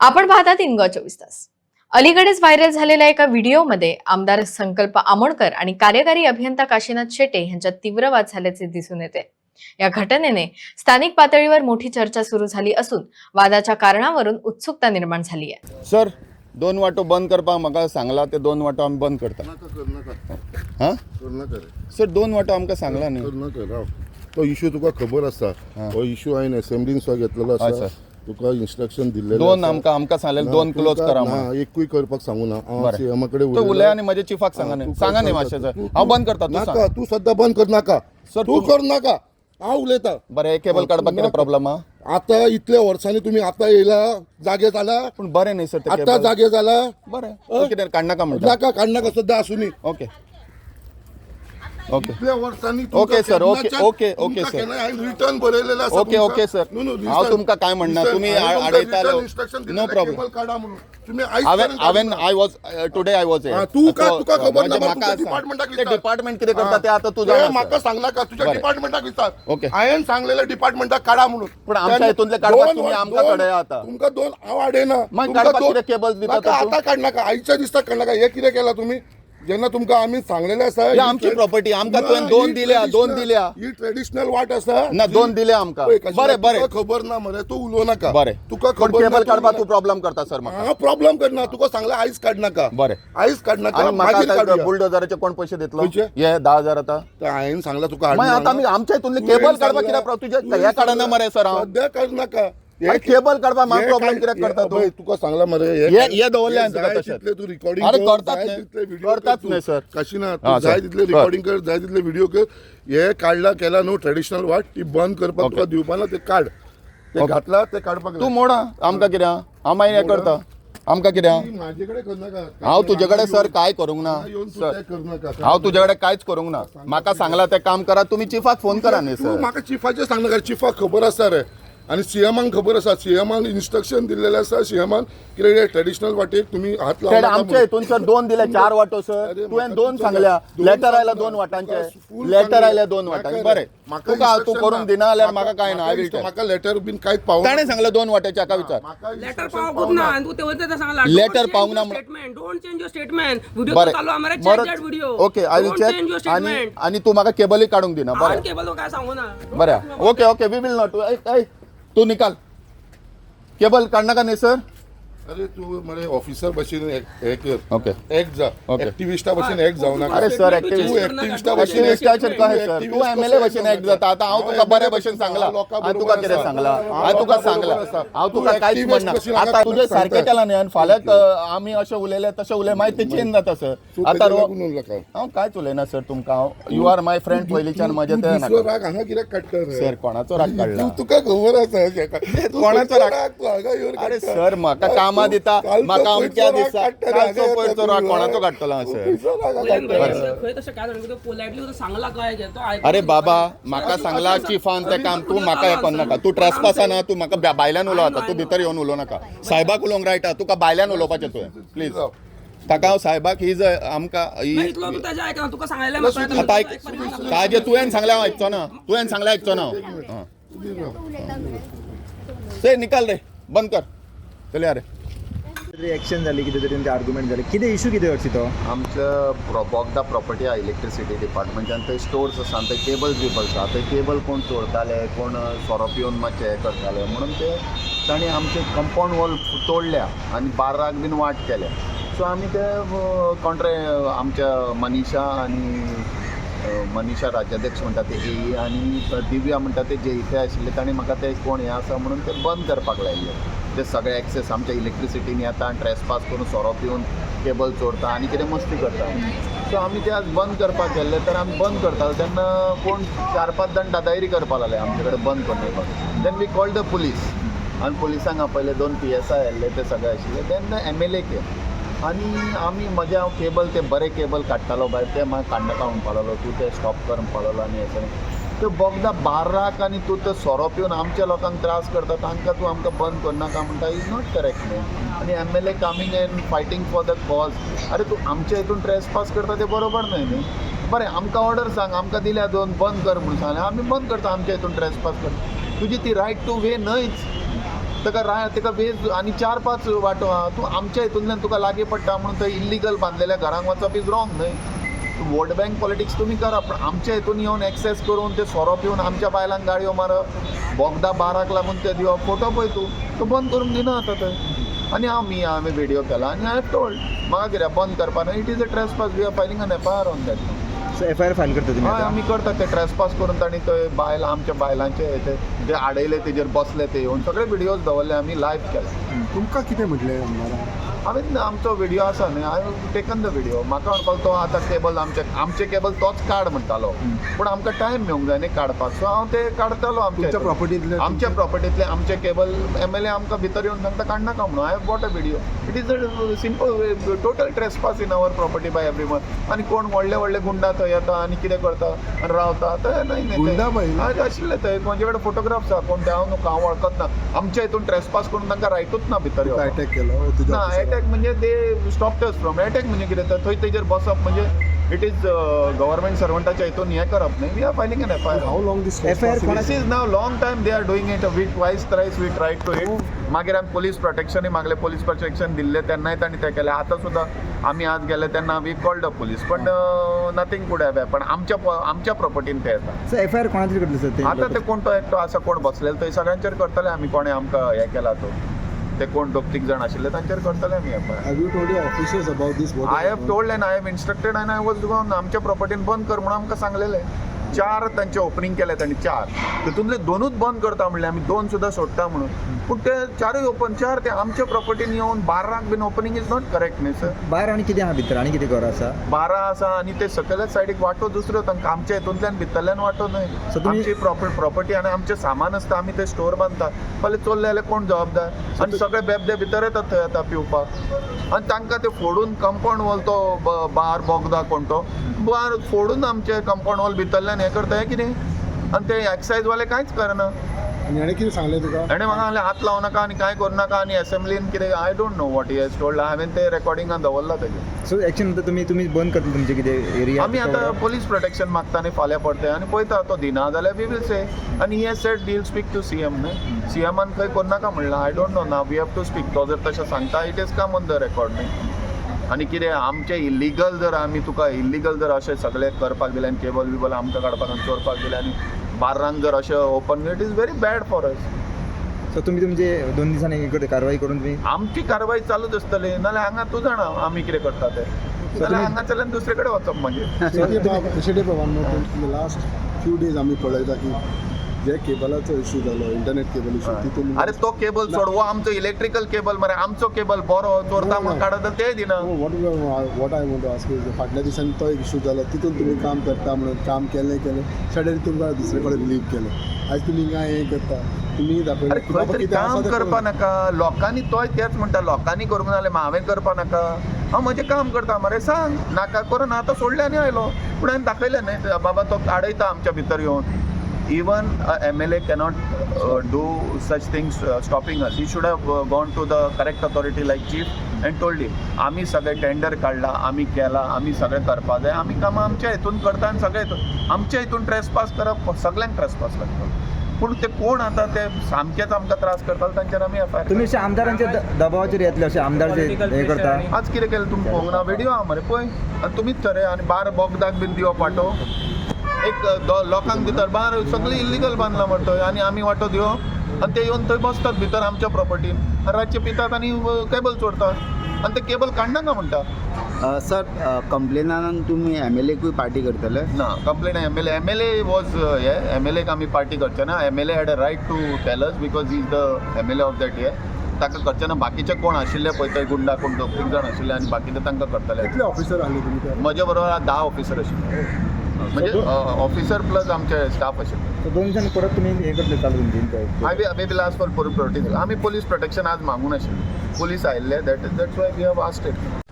आपण पाहतात इनगॉ चोवीस तास. अलीकडेच व्हायरल झालेल्या एका व्हिडिओमध्ये आमदार संकल्प आमोणकर आणि कार्यकारी अभियंता काशीनाथ शेटे यांच्यात तीव्र वाद झाल्याचे दिसून येते. या घटनेने स्थानिक पातळीवर मोठी चर्चा सुरू झाली असून वादाच्या कारणावरून उत्सुकता निर्माण झाली आहे. सर दोन वाटो बंद करपाक म्हाका सांगला ते दोन वाटो आमी बंद करता. हां? सर दोन वाटो आमकां सांगला न्ही. तो इशू तुका खबर आसा. हो. इशू हांवें असेंब्लीन घेतलेलो आसा. तुका इन्स्ट्रक्शन दिल्लेलें दोन. आमकां आमकां सांगलेले ना, दोन क्लोज करा म्हणून. एकूय करपाक सांगू ना. हांव बरें. सीएमा कडेन तो. उलय आनी म्हज्या चिफाक सांगा हा, न्ही सांगा न्ही. मातशें सर हांव बंद करता तूं नाका सांग. तू सद्दां बंद कर नाका. सर, तू तूम- कर नाका. हांव उलयतां बरें हे केबल काडपाक कितें प्रॉब्लम आहा आतां इतल्या वर्सांनी तुमी आतां येयला जागे जाला पूण बरें न्ही सर ते आतां. जागे जाला बरें. तूं कितें काडनाका म्हणटा नाका काडनाका सद्दां आसूं न्ही ओके. ओके इतल्या वर्सांनी okay, sir, okay, okay, okay, sir. Return बरयलेलें आसा okay. Okay, sir. No, no, हांव. तुमकां काय म्हणना, आ- तुमकां आडयतालो. तुम्ही आयज हांवें हांवें. I was today I was हा, तू का- तुका खबर ना, म्हाका. डिपार्टमेंटाक ते. डिपार्टमेंट कितें करता. ते आतां तूं ते जाणा म्हाका. सांगला का बरें. डिपार्टमेंटाक विचार ओके. हांवें सांगलेले डिपार्टमेंटाक काडा म्हणून पूण आमच्या हितूंतले काडपाक वर- आमकां कळया आतां. तुमकां दोन हांव आडयना मागीर काडपाक कितें cables दिता? आतां काडनाका आयच्या दिसता काडनाका हे कितें केला तुम्ही जेन्ना तुमकां आमी सांगलेलें आसा ही आमची property, आमकां तुवें दोन दिल्या, दोन दिल्या. ही ट्रेडिशनल वाट आसा ना दोन दिले आमकां. पळय, कशी बरें तुका बरें. खबर ना मरे तू उलोव नाका. बरें. तुका पूण खबर केबल ना, काडपाक तू प्रॉब्लेम करता सर म्हाका हा प्रॉब्लेम करना तुका सांगला आयज काडनाका बरें. आयज काडनाका आनी म्हाका मागीर आतां काडुया. बुलडोजराचे कोण पयशे दितलो? खंयचे? हे धा हजार आतां. तर हांवें सांगला तुका मागीर हाडून आतां आमी. आमच्या तुवें केबल सांगला- कित्याक तुवें हे सांगला- मरे सर हांव सद्या काडनाका केबल म्हाका हे प्रॉब्लेम कित्याक करता तू. तुका सांगला मरे? हे- हे दवरलें हांवें तुका तशें. तू रिकॉर्डिंग अरे कर, करतात करतात. न्ही, सर. काशीनाथ हा, तू जाय. तितले कर. रिकॉर्डिंग कर जाय तितले व्हिडिओ कर. हे काडला केला न्हू ट्रेडिशनल वाट ती बंद करपाक. तुका दिवपा ना ते काड ते. घातला ते काडपाक तू मोडा आमकां कितें? हांव मागीर हे करता. आमकां कितें हांव तुजे कडेन सर काय करूंक ना? सर. हांव तुजे कडेन कांयच करूंक ना म्हाका सांगला तें काम करा तुमी चिफाक फोन करा न्ही सर. म्हाका चिफाचें सांगनाका चिफाक खबर आसा रे. आनी सीएमाक खबर आसा सीएमान इन्स्ट्रक्शन दिल्लेलें आसा सीएमान कितें ट्रेडिशनल वाटेक तुमी हात लावनाका आमच्या म्हणून. हितून सर दोन दिले चार वाटो सर. अरे, तुवें म्हाका दोन सांगल्या. दोन लेटर आयला सांगला. दोन वाटांचे. full लेटर सांगलें. आयल्या दोन म्हाका वाटांचे. बरें. म्हाका तुका तू instruction करून ना. दिना जाल्यार म्हाका काय ना म्हाका म्हाका लेटर बीन कांयच पावूंक ताणें सांगलें दोन वाट्याचे हाका विचार. म्हाका लेटर instruction ना ना. तू तेवढं ते सांगला Letter पावूंक ना म्हण- statement don't change your statement video बरें. चालू chat video okay I will check आनी स्टेटमेंट तू म्हाका केबलय काडूंक दिना बरें. केबल काय सांगू ना? बरें. Okay okay we will not ऐ. तू निकाल. केबल काढणार का नाही सर अरे तू मरे ऑफिसर भशेन एक- हे कर. ओके एक जा. ऍक्टिव्हिस्टा भशेन एक जाऊ नका. अरे सर ऍक्टिव्हिस्ट तू ऍक्टिव्हिस्टा करनाका. भशेन ऍक्टिव्हिस्टाचेर काय सर तू activist एम एल ए कसो भशेन एक एक जाता. आतां हांव तुका बरे भशेन सांगला. हांव तुका कितें. सांगला. हांव तुका सांगला. हांव तुका कांयच म्हणना आतां तुजें. सारकें केलां न्ही आनी फाल्यां अ, आमी अशें उलयले तशें उलय मागीर ते चेंज जाता सर आतां रो. हांव कांयच उलयना सर तुमकां? हांव यू आर माय फ्रेंड पयलींच्यान म्हजें तू नाका राग हांगा कित्याक काडटा रे? सर कोणाचो राग काडला तू तुका खबर आसा कोणाचो राग? तू हांगा येवन अरे. सर म्हाका कामां तू दिता म्हाका अमक्या दिसा कालचो राग तू. कोणाचो काडटलो हांव अरे. बाबा म्हाका सांगला चिफान तें काम तू म्हाका हें नाका. तू ट्रेसपासा ना तू म्हाका भायल्यान उलोव तू भितर येवन उलोव नाका. सायबाक उलोवंक रायटा तुका भायल्यान उलोवपाचें तुवें प्लीज ताका हांव सायबाक ही जर आमकां ही ताजें तुवें सांगलें हांव आयकचो ना तुवें सांगलें आयकचो ना. हांव से निकाल रे बंद कर. चलया रे. तरी एक्शन जाली कितें तरी ते आर्ग्युमेंट जाले कितें इशू कितें हरशी तो? आमचं बोगदा प्रॉपर्टी आहा इलेक्ट्रिसिटी डिपार्टमेंटान थंय स्टोर्स आसा थंय केबल बिबल्स आहा थंय केबल कोण चोरताले कोण सोरो पिवन मातशें हें करताले. म्हणून ते तांणी आमचे कंपाऊंड वॉल तोडल्या आनी बाराक बीन वाट केल्या. सो आमी ते कॉन्ट्रे आमच्या मनीषा आनी मनीषा राज्याध्यक्ष म्हणटा ते ए आनी दिव्या म्हणटा ते जे इथे आशिल्ले ताणें म्हाका ते कोण हें आसा म्हणून ते बंद करपाक लायले ते सगळे एक्सेस आमच्या इलेक्ट्रिसिटीन येता आनी ट्रेसपास करून सोरो पिवून केबल चोरता आनी कितें मस्ती करता. सो आमी ते आज बंद करपाक गेल्ले तर आमी बंद करताले तेन्ना कोण चार पांच जाण दादागिरी करपाक लागले आमचे कडेन बंद करपाक then we call the police आनी पुलिसांक आपयले दोन पी एस आय आयिल्ले ते सगळे आशिल्ले. तेन्ना एम एल ए केले. आनी आमी म्हज्या हांव केबल ते बरे केबल काडटालो बाय ते म्हाका काडनाका म्हणपाक लागलो तूं ते स्टॉप कर म्हणपाक लागलो आनी हें त्यो बोगदा बार्राक आनी तूं तो सोरो पिवन आमच्या लोकांक त्रास करता तांकां तूं आमकां बंद करनाका म्हणटा इज नॉट करेक्ट न्ही आनी M L A coming and fighting for the cause अरे तूं आमच्या हितून ट्रेसपास करता तें बरोबर न्हय न्ही बरें आमकां ऑर्डर सांग. आमकां दिल्या दोन बंद कर म्हणून सांगलें आमी बंद करता आमच्या हितून ट्रेसपास करता. तुजी ती रायट टू वे न्हयच ताका राय तेका वेज आनी चार पांच वाटो आहा तूं आमच्या हितूंतल्यान तुका लागीं पडटा म्हणून थंय इल्लिगल बांदलेल्या घरांक वचप इज रॉंग न्हय वोट बँक पॉलिटिक्स तुमी करा पण आमच्या हितून येवन एक्सेस करून ते सोरोप येऊन आमच्या बायलांक गाडयो मारप बोगदा बाराक लागून ते दिवप फोटो पळय तूं. तो बंद करून दिना आतां थंय आनी हांव मी हांवें व्हिडिओ केला आनी हांवें टोल्ड म्हाका कितें बंद करपाना. It is a trespass we are filing an F I R on that F I R file करता तुम्ही हय आता? आमी करतात ते ट्रेसपास करून तांणी थंय बायल आमच्या बायलांचे ते जे आडयले तेजेर बसले ते येवन सगळे व्हिडियोज दवरले आमी लायव्ह केले. तुमकां कितें म्हटलें आमदारान हांवें आमचो व्हिडिओ आसा न्ही हांवें टेकन द व्हिडिओ म्हाका म्हणपाक तो आतां केबल आमचे आमचे केबल तोच काड म्हणटालो पूण आमकां टायम मेळूंक जाय न्ही काडपाक सो हांव ते काडटालो आमच्या. प्रॉपर्टींतले आमच्या प्रॉपर्टींतले आमचे केबल एम एल ए आमकां भितर येवन सांगता काडनाका म्हणून. हांवें what a video it is a simple total trespass in our property by everyone आनी कोण व्हडले व्हडले गुंडा थंय येता आनी कितें करता आनी रावता थंय आशिल्ले थंय. म्हजे कडेन फोटोग्राफ्स आहा कोण ते हांव न्हू हांव वळखत ना. आमच्या हितून ट्रेसपास करून तांकां रायटूच ना भितर. अटॅक केलो ना अटॅक म्हणजे ते स्टॉप अस फ्रॉम अटॅक म्हणजे कितें? तर थंय तेजेर बसप म्हणजे इट इज गव्हर्मेंट सर्वंटाच्या हितून हें करप न्ही. We are filing an F I how long this FIR This is now long time they are doing it. A week twice thrice we tried to it मागीर आमी पोलीस प्रोटेक्शनय मागले. Police protection दिल्ले तेन्नाय तांणी तें केलें. आतां सुद्दां आमी आज गेले तेन्ना वी कॉल्ड अ पोलीस पण नथींग कुड हॅव पण आमच्या आमच्या प्रॉपर्टीन ते येता एफ आय आर कोणाचेर करतले आतां ते कोण तो एकटो आसा कोण बसलेलो थंय सगळ्यांचेर करतले आमी कोणें आमकां हें केला तो. ते कोण दोग तीग जाण आशिल्ले तांचेर करतले आमी F? What I have told and I have instructed आनी आय वॉज गोन आमच्या प्रॉपर्टीन बंद कर म्हणून आमकां सांगलेलें. चार तांचे ओपनिंग केले तांणी चार. तितूंतले दोनूच बंद करता म्हणले. आमी दोन सुद्दां सोडटा म्हणून. पूण ते चारूय ओपन चार ते आमच्या प्रॉपर्टीन येवन बाराक been opening is not correct न्ही सर भायर आनी कितें आहा भितर? आनी कितें घर आसा बारा आसा आनी ते सकयल्याच सायडीक वाटो दुसऱ्यो तांकां आमच्या हितूंतल्यान भितरल्यान वाटो न्हय आमची प्रॉपर प्रॉपर्टी आनी आमचें सामान आसता आमी ते स्टोर बांदता फाल्यां चोरले जाल्यार कोण जबाबदार? आनी सगळे बेबदे भितर येतात थंय आतां पिवपाक आनी तांकां ते फोडून कंपाऊंड वॉल तो ब- बार बोगदा कोण तो बार फोडून आमचे कंपाऊंड वॉल भितरल्यान हें करता हें कितें आनी ते एक्सायज वाले कांयच करना आणि हाणे कितें सांगलें तुका ताणें म्हाका सांगलें हात लावं नाका आनी कांय करूं नाका आनी असेंब्लीन कितें I don't know what he has told हांवें ते रेकॉर्डिंगान दवरला तेजें सो एक्शन तुमी तुमी बंद करतले तुमचे कितें एरिया आमी आतां पोलीस प्रोटेक्शन मागता आनी फाल्यां पडटे आनी पळयता तो दिना जाल्यार वी वील से आनी he said deal speak to C M न्हय सी एमान खंय करूं नाका म्हणलां. आय डोंट नो ना वी हॅव टू स्पीक तो जर तशें सांगता it is come on the record न्हय आनी कितें आमचें इल्लिगल जर आमी तुका इल्लिगल जर अशें सगळें करपाक दिलें आनी केबल बिबल आमकां काडपाक आनी चोरपाक दिलें आनी बार्रांक जर अशें open it is very bad for us so तुमी तुमचे दोन दिसांनी हे करता कारवाई करून तुमी आमची कारवाई चालूच आसतली नाल्यार हांगा तूं जाणा आमी कितें करता ते. नाल्यार हांगाच्यान दुसरे कडेन वचप मागीर बाबांनो लास्ट फ्यू डेज आमी पळयता की जे केबलाचो इशू जालो इंटरनेट केबल इशू तितून अरे तो केबल सोड वो आमचो इलेक्ट्रिकल केबल मरे आमचो केबल बरो चोरता म्हणून काडत ते दिना. What what I want ask is फाटल्या दिसांनी तो एक इशू जालो तितून तुमी काम करता म्हणून काम केलें केलें सडन तुमकां दुसरे कडेन रिलीव केलें. आयज तुमी काय हें करता. तुमी दाखयलें काम करपा करूं. नाका. लोकांनी तोय तेच म्हणटा लोकांनी करूंक नाल्यार हांवें करपा नाका. हांव म्हजें काम करता मरे सांग. नाका करून आतां सोडलें आनी आयलो. पूण हांवें दाखयलें न्हय बाबा तो आडयता आमच्या भितर येवन even M L A cannot do such things stopping us he should have gone to the correct authority like chief and told him आमी सगळें टेंडर काडला आमी केला आमी सगळें करपा जाय आमी कामां आमच्या हितून करता आनी सगळे हितून आमच्या हितून ट्रेसपास करप सगळ्यांक ट्रेसपास लागता पूण ते कोण आतां ते सामकेच आमकां त्रास करता तांचेर आमी एफ आय तुमी अशे आमदारांच्या द- दबावाचेर येतले अशे आमदार जे हे करता? आज कितें केलें तुमी पळोवंक ना व्हिडिओ आहा मरे पळय आनी तुमीच थरे आनी बार बोगदाक बीन दिवप वाटो एक दो- लोकांक भितर बार सगळी इल्लिगल बांदला मरे थंय आनी आमी वाटो दिवप आनी ते येवन थंय बसतात भितर आमच्या प्रॉपर्टीन रातचे पितात आनी केबल चोरतात. आनी ते केबल काडनाका म्हणटा सर कंप्लेनान तुम्ही एम एल एकूय पार्टी करतले? ना complain M L A M L A was he M L एक आमी पार्टी करचे ना. M L A had a right to tell us because is the M L A of that हे ताका करचे ना. बाकीचे कोण आशिल्ले पळय थंय गुंडा कोण दोग तीग जाण आशिल्ले आनी बाकीचे तांकां करतले. कितले ऑफिसर आसले तुमी ते म्हजे बरोबर धा ऑफिसर आशिल्ले. म्हणजे ऑफिसर प्लस आमचे स्टाफ सो दोन दिसांनी परत तुमी हे करतले चालू लास्ट फॉर पोलीस प्रोटेक्शन आमी पोलीस प्रोटेक्शन आज मागून आशिल्ले पोलीस आयिल्ले that is that's why we have asked it